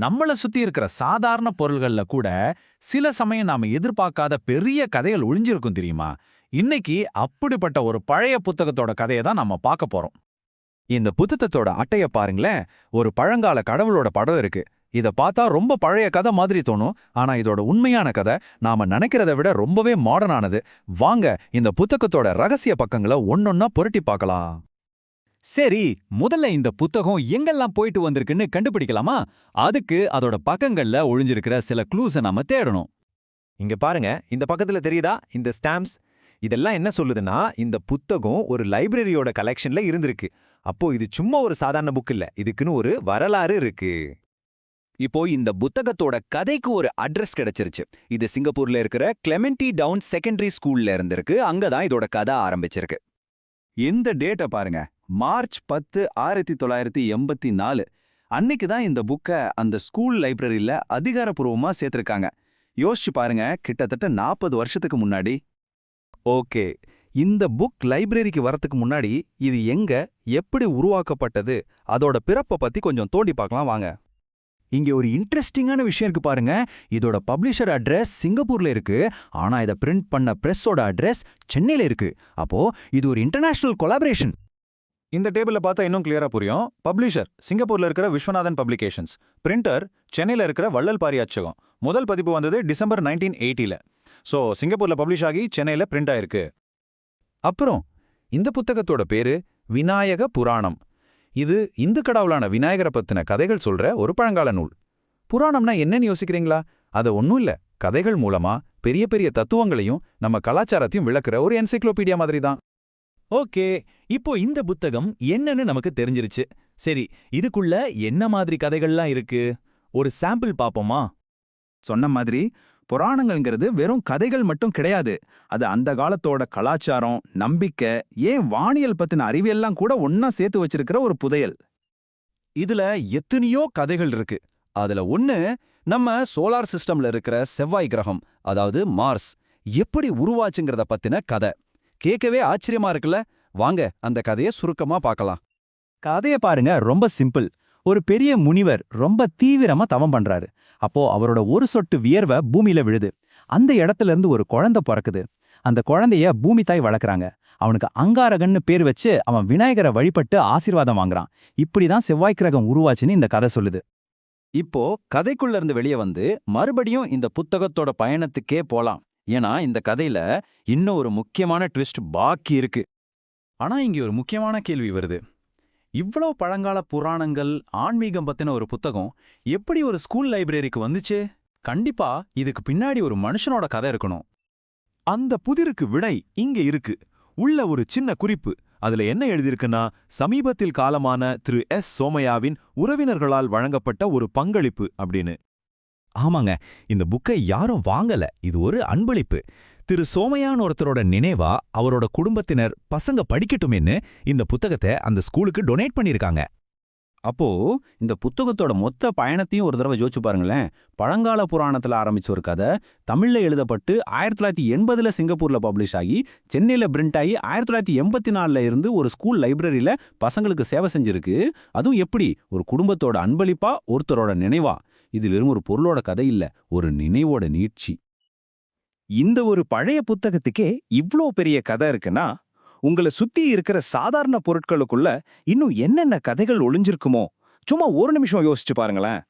நம்மள சுத்தி இருக்கிற சாதாரண பொருள்கள்ல கூட சில சமயம் நாம எதிர்பார்க்காத பெரிய கதைகள் ஒழிஞ்சிருக்கும் தெரியுமா? இன்னைக்கு அப்படிப்பட்ட ஒரு பழைய புத்தகத்தோட கதையை தான் நம்ம பார்க்க போறோம். இந்த புத்தகத்தோட அட்டைய பாருங்களேன் ஒரு பழங்கால கடவுளோட படம் இருக்கு. இத பார்த்தா ரொம்ப பழைய கதை மாதிரி தோணும். ஆனா இதோட உண்மையான கதை நாம நினைக்கிறத விட ரொம்பவே மாடர்னானது வாங்க இந்த புத்தகத்தோட ரகசிய பக்கங்களை ஒன்னொன்னா புரட்டி பார்க்கலாம். சரி முதல்ல இந்த புத்தகம் எங்கெல்லாம் போயிட்டு வந்திருக்குன்னு கண்டுபிடிக்கலாமா? அதுக்கு அதோட பக்கங்கள்ல ஒழிஞ்சிருக்கிற சில க்ளூஸை நாம தேடணும். இங்க பாருங்க இந்த பக்கத்துல தெரியுதா? இந்த ஸ்டாம்ப்ஸ் இதெல்லாம் என்ன சொல்லுதுன்னா இந்த புத்தகம் ஒரு லைப்ரரியோட கலெக்ஷன்ல இருந்திருக்கு. அப்போ இது சும்மா ஒரு சாதாரண புக் இல்ல இதுக்குன்னு ஒரு வரலாறு இருக்கு. இப்போ இந்த புத்தகத்தோட கதைக்கு ஒரு அட்ரஸ் கிடைச்சிருச்சு. இது சிங்கப்பூர்ல இருக்கிற கிளெமெண்டி டவுன் செகண்டரி ஸ்கூல்ல இருந்திருக்கு. அங்கதான் இதோட கதை ஆரம்பிச்சிருக்கு. இந்த டேட்டை பாருங்க. மார்ச் பத்து ஆயிரத்தி தொள்ளாயிரத்தி எண்பத்தி நாலு. அன்னைக்கு தான் இந்த புக்கை அந்த ஸ்கூல் லைப்ரரியில் அதிகாரப்பூர்வமா சேர்த்துருக்காங்க. யோசிச்சு பாருங்க கிட்டத்தட்ட நாற்பது வருஷத்துக்கு முன்னாடி. ஓகே இந்த புக் லைப்ரரிக்கு வரத்துக்கு முன்னாடி இது எங்க எப்படி உருவாக்கப்பட்டது அதோட பிறப்பை பத்தி கொஞ்சம் தோண்டி பார்க்கலாம் வாங்க. இங்க ஒரு இன்ட்ரெஸ்டிங்கான விஷயம் இருக்கு பாருங்க. இதோட பப்ளிஷர் அட்ரஸ் சிங்கப்பூர்ல இருக்கு. ஆனா இதை பிரிண்ட் பண்ண பிரஸ்ஸோட அட்ரஸ் சென்னையில இருக்கு. அப்போ இது ஒரு இன்டர்நேஷனல் கொலாபரேஷன். இந்த டேபிளில் பார்த்தா இன்னும் கிளியரா புரியும். பப்ளிஷர் சிங்கப்பூர்ல இருக்கிற விஸ்வநாதன் பப்ளிகேஷன்ஸ் பிரிண்டர் சென்னையில இருக்கிற வள்ளல் பாரி அச்சகம் முதல் பதிப்பு வந்தது டிசம்பர் நைன்டீன் எயிட்டில ஸோ சிங்கப்பூர்ல பப்ளிஷ் ஆகி சென்னையில பிரிண்ட் ஆயிருக்கு. அப்புறம் இந்த புத்தகத்தோட பேரு விநாயக புராணம். இது இந்து கடவுளான விநாயகரை பத்தின கதைகள் சொல்ற ஒரு பழங்கால நூல். புராணம்னா என்னன்னு யோசிக்கிறீங்களா? அது ஒன்றும் இல்ல. கதைகள் மூலமா பெரிய பெரிய தத்துவங்களையும் நம்ம கலாச்சாரத்தையும் விளக்குற ஒரு என்சைக்ளோபீடியா மாதிரி தான் ஓகே இப்போ இந்த புத்தகம் என்னன்னு நமக்கு தெரிஞ்சிருச்சு. சரி இதுக்குள்ள என்ன மாதிரி கதைகள்லாம் இருக்கு? ஒரு சாம்பிள் பாப்போமா? சொன்ன மாதிரி புராணங்கள்ங்கிறது வெறும் கதைகள் மட்டும் கிடையாது. அது அந்த காலத்தோட கலாச்சாரம் நம்பிக்கை ஏன் வானியல் பத்தின அறிவியெல்லாம் கூட ஒன்னா சேர்த்து வச்சிருக்கிற ஒரு புதையல். இதுல எத்தனையோ கதைகள் இருக்கு. அதுல ஒன்னு நம்ம சோலார் சிஸ்டம்ல இருக்கிற செவ்வாய் கிரகம் அதாவது மார்ஸ் எப்படி உருவாச்சுங்கிறத பத்தின கதை. கேட்கவே ஆச்சரியமா இருக்குல்ல? வாங்க அந்த கதையை சுருக்கமா பார்க்கலாம். கதையை பாருங்க ரொம்ப சிம்பிள். ஒரு பெரிய முனிவர் ரொம்ப தீவிரமா தவம் பண்றாரு. அப்போ அவரோட ஒரு சொட்டு வியர்வை பூமியில விழுது. அந்த இடத்துல இருந்து ஒரு குழந்தை பிறக்குது. அந்த குழந்தைய பூமி தாய் வளர்க்குறாங்க. அவனுக்கு அங்காரகன்னு பேர் வச்சு அவன் விநாயகரை வழிபட்டு ஆசீர்வாதம் வாங்குறான். இப்படிதான் செவ்வாய் கிரகம் உருவாச்சுன்னு இந்த கதை சொல்லுது. இப்போ கதைக்குள்ள இருந்து வெளியே வந்து மறுபடியும் இந்த புத்தகத்தோட பயணத்துக்கே போலாம். ஏன்னா இந்த கதையில இன்னும் ஒரு முக்கியமான ட்விஸ்ட் பாக்கி இருக்கு. ஆனா இங்க ஒரு முக்கியமான கேள்வி வருது. இவ்வளோ பழங்கால புராணங்கள் ஆன்மீகம் பத்தின ஒரு புத்தகம் எப்படி ஒரு ஸ்கூல் லைப்ரரிக்கு வந்துச்சு? கண்டிப்பா இதுக்கு பின்னாடி ஒரு மனுஷனோட கதை இருக்கணும். அந்த புதிருக்கு விடை இங்க இருக்கு. உள்ள ஒரு சின்ன குறிப்பு. அதுல என்ன எழுதியிருக்குன்னா சமீபத்தில் காலமான திரு எஸ். சோமையாவின் உறவினர்களால் வழங்கப்பட்ட ஒரு பங்களிப்பு அப்படின்னு. ஆமாங்க இந்த புக்கை யாரும் வாங்கல. இது ஒரு அன்பளிப்பு. திரு. சோமையான் ஒருத்தரோட நினைவா அவரோட குடும்பத்தினர் பசங்க படிக்கட்டுமேன்னு இந்த புத்தகத்தை அந்த ஸ்கூலுக்கு டொனேட் பண்ணிருக்காங்க. அப்போ இந்த புத்தகத்தோட மொத்த பயணத்தையும் ஒரு தடவை யோசிச்சு பாருங்களேன். பழங்கால புராணத்துல ஆரம்பிச்ச ஒரு கதை தமிழ்ல எழுதப்பட்டு ஆயிரத்தி தொள்ளாயிரத்தி எண்பதுல சிங்கப்பூர்ல பப்ளிஷ் ஆகி சென்னையில பிரிண்ட் ஆகி ஆயிரத்தி தொள்ளாயிரத்தி எண்பத்தி நாலில் இருந்து ஒரு ஸ்கூல் லைப்ரரியில பசங்களுக்கு சேவை செஞ்சிருக்கு. அதுவும் எப்படி? ஒரு குடும்பத்தோட அன்பளிப்பா ஒருத்தரோட நினைவா. இது வெறும் ஒரு பொருளோட கதை இல்ல ஒரு நினைவோட நீட்சி. இந்த ஒரு பழைய புத்தகத்துக்கே இவ்ளோ பெரிய கதை இருக்குன்னா உங்களை சுத்தி இருக்கிற சாதாரண பொருட்களுக்குள்ள இன்னும் என்னென்ன கதைகள் ஒளிஞ்சிருக்குமோ சும்மா ஒரு நிமிஷம் யோசிச்சு பாருங்களேன்.